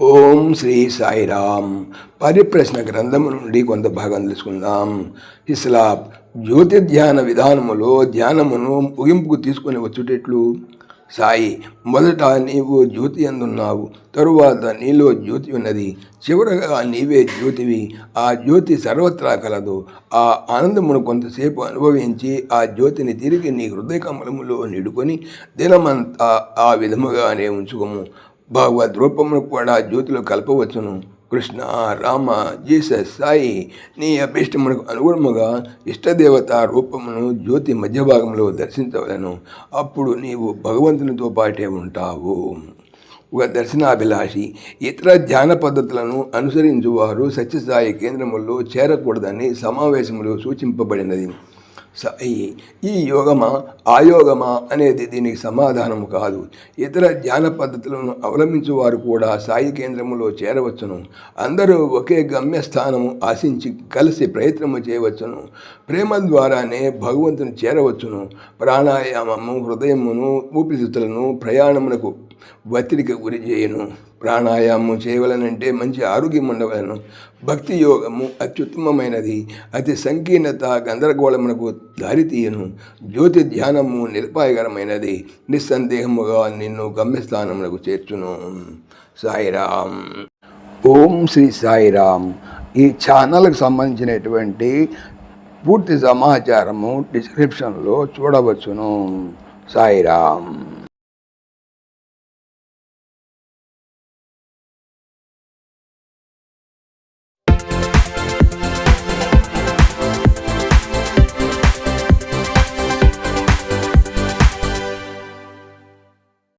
ఓం శ్రీ సాయిరామ్. పరిప్రశ్న గ్రంథము నుండి కొంత భాగం తెలుసుకుందాం. ఇస్లాప్ జ్యోతి ధ్యాన విధానములో ధ్యానమును ముగింపుకు తీసుకుని వచ్చేటట్లు? సాయి మొదట నీవు జ్యోతి అందున్నావు తరువాత నీలో జ్యోతి ఉన్నది. చివరగా నీవే జ్యోతివి. ఆ జ్యోతి సర్వత్రా కలదు. ఆ ఆనందమును కొంతసేపు అనుభవించి ఆ జ్యోతిని తిరిగి నీ హృదయ కమలములో నిడుకొని దినమంతా ఆ విధముగానే ఉంచుకోము. భగవద్ రూపమును కూడా జ్యోతిలో కలపవచ్చును. కృష్ణ రామ జీసస్ సాయి నీ అభిష్టమునకు అనుగుణముగా ఇష్టదేవత రూపమును జ్యోతి మధ్య భాగంలో దర్శించవలను. అప్పుడు నీవు భగవంతునితో పాటే ఉంటావు. ఒక దర్శనాభిలాషి ఇతర ధ్యాన పద్ధతులను అనుసరించువారు సత్యసాయి కేంద్రముల్లో చేరకూడదని సమావేశంలో సూచింపబడినది. ఈ యోగమా ఆయోగమా అనేది దీనికి సమాధానము కాదు. ఇతర ధ్యాన పద్ధతులను అవలంబించేవారు కూడా సాయి కేంద్రములో చేరవచ్చును. అందరూ ఒకే గమ్యస్థానము ఆశించి కలిసి ప్రయత్నము చేయవచ్చును. ప్రేమ ద్వారానే భగవంతుని చేరవచ్చును. ప్రాణాయామము హృదయమును ఊపిరితిత్తులను ప్రయాణమునకు ఒత్తిడికి గురి చేయను. ప్రాణాయామం చేయవలనంటే మంచి ఆరోగ్యం ఉండవలను. భక్తి యోగము అత్యుత్తమమైనది. అతి సంకీర్ణత గందరగోళమునకు దారితీయను జ్యోతి ధ్యానము నిరపాయకరమైనది. నిస్సందేహముగా నిన్ను గమ్యస్థానమునకు చేర్చును. సాయిరామ్. ఓం శ్రీ సాయిరామ్. ఈ ఛానల్కి సంబంధించినటువంటి పూర్తి సమాచారము డిస్క్రిప్షన్లో చూడవచ్చును. సాయిరామ్.